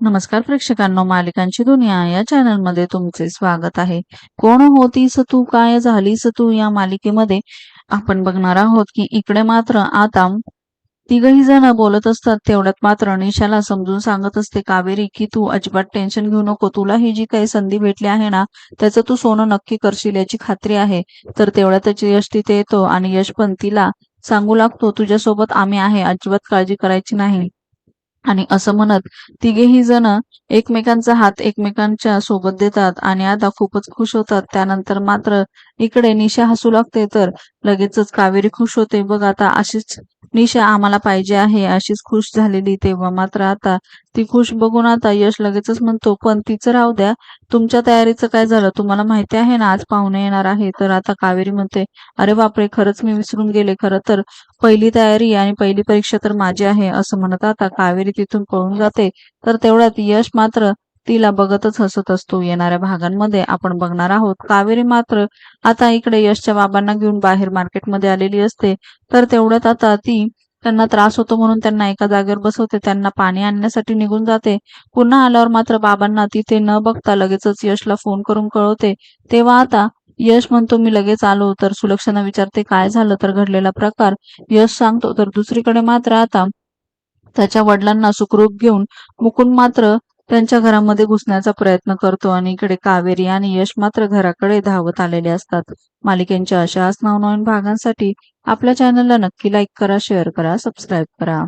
नमस्कार प्रेक्षकांनो मालिकांची दुनिया या चॅनलमध्ये तुमचे स्वागत आहे. कोण होतीस तू काय झालीस तू या मालिकेमध्ये? आपण बघणार आहोत की इकडे मात्र आता तिघही जण बोलत असतात. तेवढ्यात मात्र निशाला समजून सांगत असते कावेरी की तू अजिबात टेन्शन घेऊ नको. तुला ही जी काही संधी भेटली आहे ना त्याचं तू सोनं नक्की करशील याची खात्री आहे. तर तेवढ्यातच यश तिथे येतो आणि यश पण तिला सांगू लागतो तुझ्यासोबत आम्ही आहे. अजिबात काळजी करायची नाही. आणि असं म्हणत तिघेही जण एकमेकांचा हात एकमेकांच्या सोबत देतात आणि आता खूपच खुश होतात. त्यानंतर मात्र इकडे निशा हसू लागते तर लगेचच कावेरी खुश होते. बघ आता अशीच निशा आम्हाला पाहिजे आहे अशीच खुश झालेली तेव्हा मात्र आता ती खुश बघून आता यश लगेचच म्हणतो पण तिचं राहू द्या तुमच्या तयारीचं काय झालं? तुम्हाला माहिती आहे ना आज पाहुणे येणार आहे. तर आता कावेरी म्हणते अरे बापरे खरंच मी विसरून गेले खरं तर पहिली तयारी आणि पहिली परीक्षा तर माझी आहे असं म्हणत आता कावेरी तिथून पळून जाते. तर तेवढ्यात यश मात्र तिला बघतच हसत असतो. येणाऱ्या भागांमध्ये आपण बघणार आहोत. कावेरी मात्र आता इकडे यशच्या बाबांना घेऊन बाहेर मार्केटमध्ये आलेली असते. तर तेवढ्यात आता ती त्यांना त्रास होतो म्हणून त्यांना एका जागेवर बसवते. त्यांना पाणी आणण्यासाठी निघून जाते. पुन्हा आल्यावर मात्र बाबांना तिथे न बघता लगेचच यशला फोन करून कळवते. तेव्हा आता यश म्हणतो मी लगेच आलो. तर सुलक्षणा विचारते काय झालं? तर घडलेला प्रकार. यश सांगतो तर दुसरीकडे मात्र आता त्याच्या वडिलांना सुखरूप घेऊन मुकुंद मात्र त्यांच्या घरामध्ये घुसण्याचा प्रयत्न करतो आणि इकडे कावेरी आणि यश मात्र घराकडे धावत आलेले असतात. मालिकेंच्या अशाच नवनवीन भागांसाठी आपल्या चॅनलला नक्की लाईक करा शेअर करा सबस्क्राईब करा.